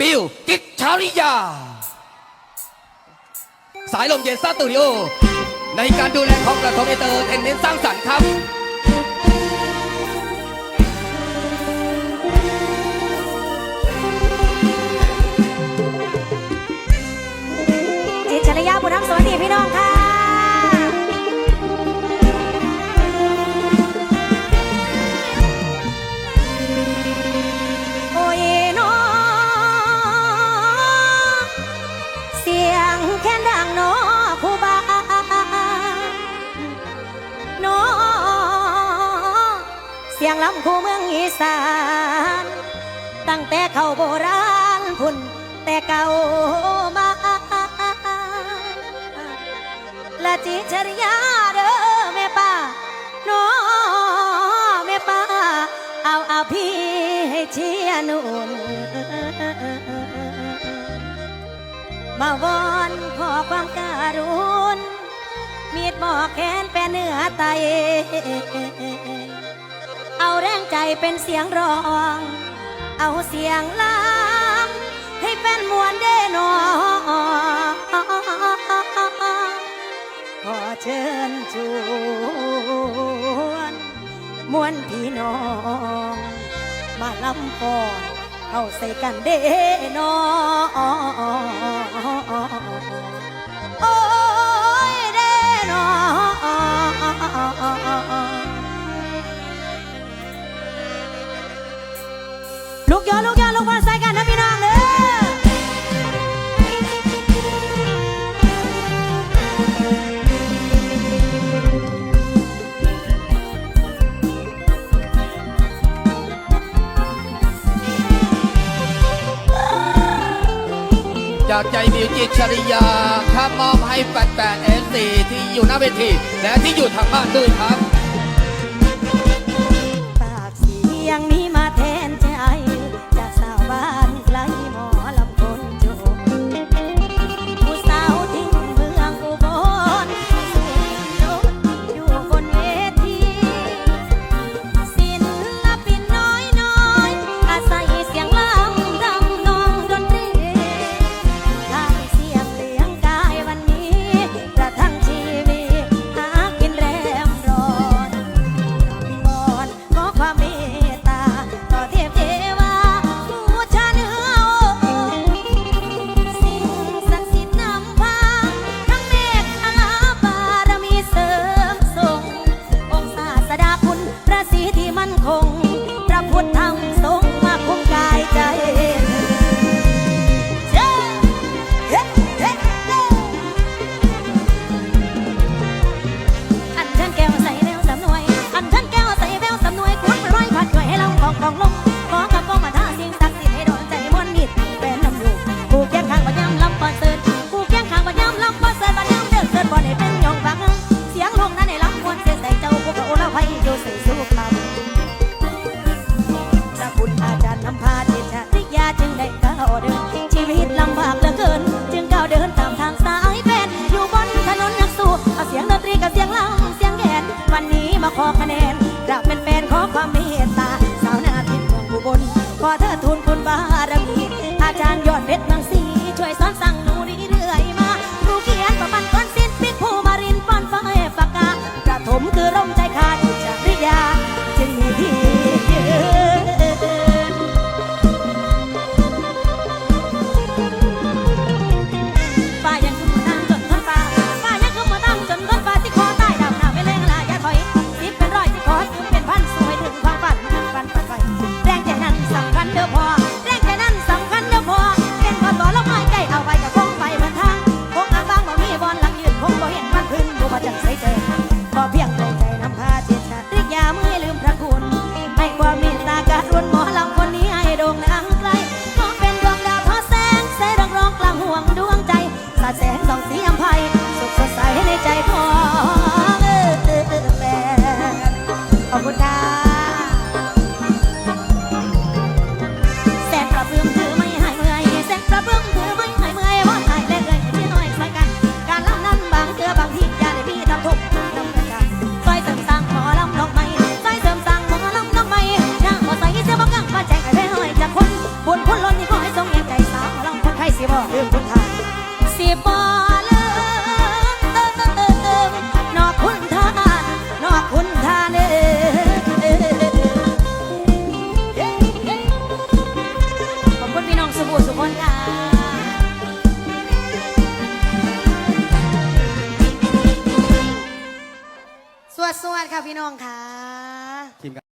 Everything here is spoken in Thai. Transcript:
บิลกิจชาริยา สายลมเย็นซาตูดิโอ ในการดูแลของกระทงเอเตอร์เทนเน้นสร้างสรรค์ครับ งลำคู่เมืองอีสาน ตั้งแต่เข้าโบราณพุ่นแต่เก่ามา และจีจริยาเด้อแม่ป้าน้อแม่ป้า เอาเอาพี่ให้เชียนุ่นมาวอนขอความการุณมีดหมอกแขนแปนเนื้อไต เอาแรงใจเป็นเสียงร้อง เอาเสียงล้ำให้แฟนมวนเดนอขอเชิญชวนมวนพี่น้อง มาลำก่อนเอาใส่กันเดนอ ลูกย้อนลูกย้อนลูกพอนใส่กันนะพี่น้องเด้อจากใจมิวจิตชริยาข้าบมอบให้แปดแปดเอสซีที่อยู่หน้าเวที และที่อยู่ทางบ้านด้วยครับ ค่ะพี่น้องค่ะ